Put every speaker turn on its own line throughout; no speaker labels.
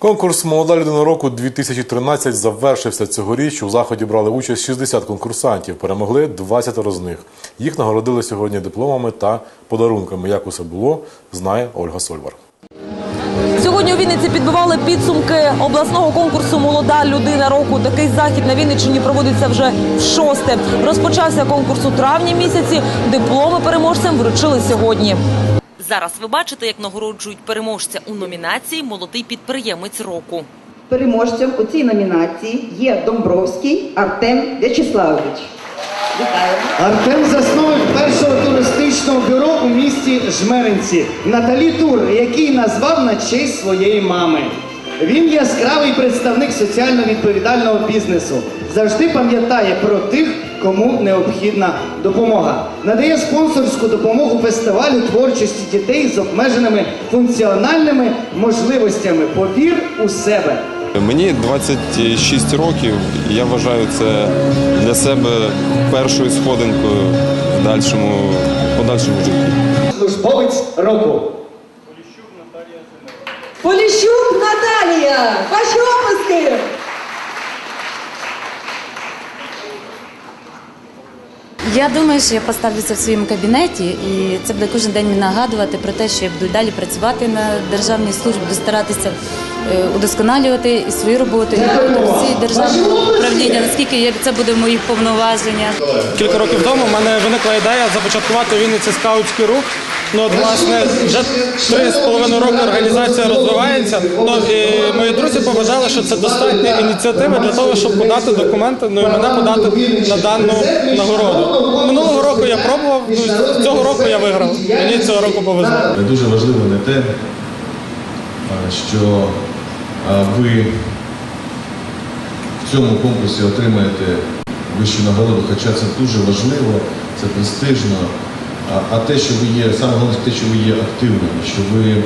Конкурс Молода людина року 2013 завершився цьогоріч. У заході брали участь 60 конкурсантів. Перемогли 20 з них. Їх нагородили сьогодні дипломами та подарунками. Як усе було, знає Ольга Сольвар.
Сьогодні у Вінниці підбивали підсумки обласного конкурсу Молода людина року. Такий захід на Вінниччині проводиться вже в шосте. Розпочався конкурс у травні місяці. Дипломи переможцям вручили сьогодні. Зараз ви бачите, як нагороджують переможця у номінації Молодий підприємець року.
Переможцем у цій номінації є Домбровський Артем В'ячеславович. Вітаємо.
Артем засновник першого туристичного бюро у місті Жмеринці Наталі Тур, який назвав на честь своєї мами. Він яскравий представник соціально відповідального бізнесу. Завжди пам'ятає про тих, кому необхідна допомога. Надає спонсорську допомогу фестивалю творчості дітей з обмеженими функціональними можливостями. Повір у себе.
Мені 26 років, і я вважаю це для себе першою сходинкою в дальшому, подальшому житті.
Службовець року.
Поліщук Наталія! Ваші оплески!
Я думаю, що я поставлю це в своєму кабінеті, і це буде кожен день мені нагадувати про те, що я буду далі працювати на державній службі, буду старатися е, удосконалювати і свою роботу, і роботу всі державного управління, наскільки це буде в моїх повноваженнях.
Кілька років тому в мене виникла ідея започаткувати у Вінниці скаутський рух. Ну, от, власне, вже три з половиною роки організація розвивається. Ну, і мої друзі побажали, що це достатня ініціатива для того, щоб подати документи, ну і мене подати на дану нагороду. Минулого року я пробував, ну, цього року я виграв. Мені цього року повезло.
Дуже важливо не те, що ви в цьому конкурсі отримаєте вищу нагороду, хоча це дуже важливо, це престижно. А, а те, що ви є, саме головне те, що ви є активними, що ви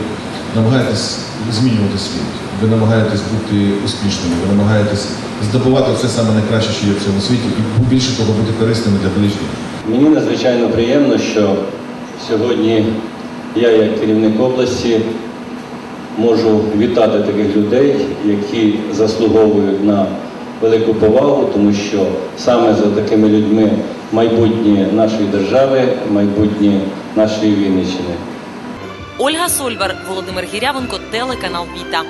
намагаєтесь змінювати світ, ви намагаєтесь бути успішними, ви намагаєтесь здобувати все саме найкраще, що є в цьому світі, і більше того бути корисними для ближніх.
Мені надзвичайно приємно, що сьогодні я, як керівник області, можу вітати таких людей, які заслуговують на велику повагу, тому що саме за такими людьми майбутнє нашої держави, майбутнє нашої Вінниччини.
Ольга Сольвар, Володимир Гірявенко, телеканал Віта.